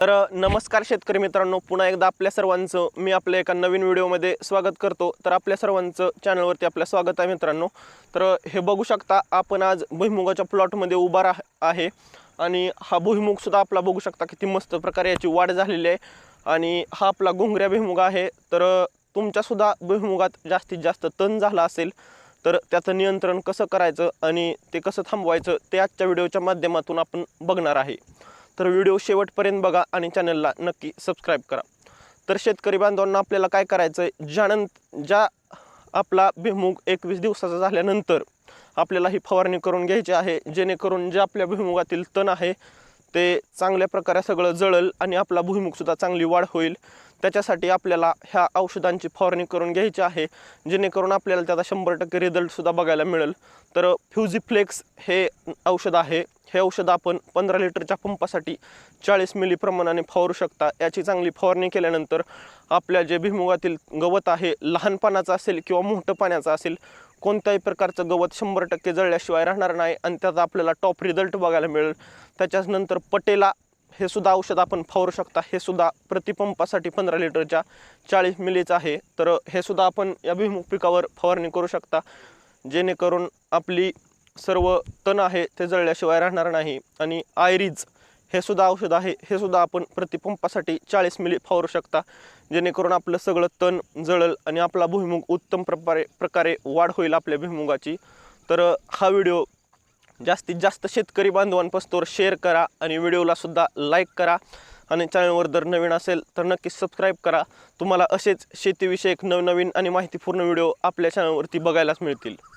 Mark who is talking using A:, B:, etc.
A: तर नमस्कार शेतकरी मित्रांनो पुन्हा एकदा आपल्या सर्वांचं मी आपल्या एका नवीन व्हिडिओमध्ये स्वागत करतो. तर आपल्या सर्वांचं चॅनलवरती आपलं स्वागत आहे मित्रांनो. तर हे बघू शकता आपण आज भुईमुगाच्या प्लॉटमध्ये उभा राह आहे. आणि हा भुईमुगसुद्धा आपला बघू शकता किती मस्त प्रकारे याची वाढ झालेली आहे. आणि हा आपला घुंगऱ्या भुईमुग आहे. तर तुमच्यासुद्धा भुईमुगात जास्तीत जास्त तण झाला असेल तर त्याचं नियंत्रण कसं करायचं आणि ते कसं थांबवायचं ते आजच्या व्हिडिओच्या माध्यमातून आपण बघणार आहे. तर व्हिडिओ शेवटपर्यंत बघा आणि चॅनलला नक्की सबस्क्राईब करा. तर शेतकरी बांधवांना आपल्याला काय करायचं आहे ज्यानं ज्या आपला भुईमुग एकवीस दिवसाचा झाल्यानंतर आपल्याला ही फवारणी करून घ्यायची आहे जेणेकरून जे आपल्या भुईमुगातील तण आहे ते चांगल्या प्रकारे सगळं जळल आणि आपला भुईमुगसुद्धा चांगली वाढ होईल. त्याच्यासाठी आपल्याला ह्या औषधांची फवारणी करून घ्यायची आहे जेणेकरून आपल्याला त्याचा शंभर टक्के रिझल्टसुद्धा बघायला मिळेल. तर फ्युझिफ्लेक्स हे औषध आहे. हे औषध आपण पंधरा लिटरच्या पंपासाठी चाळीस मिली प्रमाणाने फवारू शकता. याची चांगली फवारणी केल्यानंतर आपल्या जे भुईमुगातील गवत आहे लहान पानाचं असेल किंवा मोठं पाण्याचं असेल कोणत्याही प्रकारचं गवत शंभर टक्के जळल्याशिवाय राहणार नाही आणि त्याचा आपल्याला टॉप रिझल्ट बघायला मिळेल. त्याच्याच नंतर पटेला हे सुद्धा औषध आपण फवारू शकता. हे सुद्धा प्रतिपंपासाठी पंधरा लिटरच्या चाळीस मिलीचं आहे. तर हे सुद्धा आपण या भुईमुग पिकावर फवारणी करू शकता. जेणेकरून आपली सर्व तण आहे ते जळल्याशिवाय राहणार नाही. आणि आयरीज हे सुद्धा औषध आहे. हे सुद्धा आपण प्रतिपंपासाठी चाळीस मिली फवारू शकता. जेणेकरून आपलं सगळं तण जळल आणि आपला भुईमुग उत्तम प्रकारे प्रकारे वाढ होईल आपल्या भुईमुगाची. तर हा व्हिडिओ जास्तीत जास्त शेतकरी बांधवांपासून शेअर करा आणि व्हिडिओला सुद्धा लाईक करा. आणि चॅनलवर जर नवीन असेल तर नक्कीच सबस्क्राईब करा. तुम्हाला असेच शेतीविषयक नवनवीन आणि माहितीपूर्ण व्हिडिओ आपल्या चॅनलवरती बघायलाच मिळतील.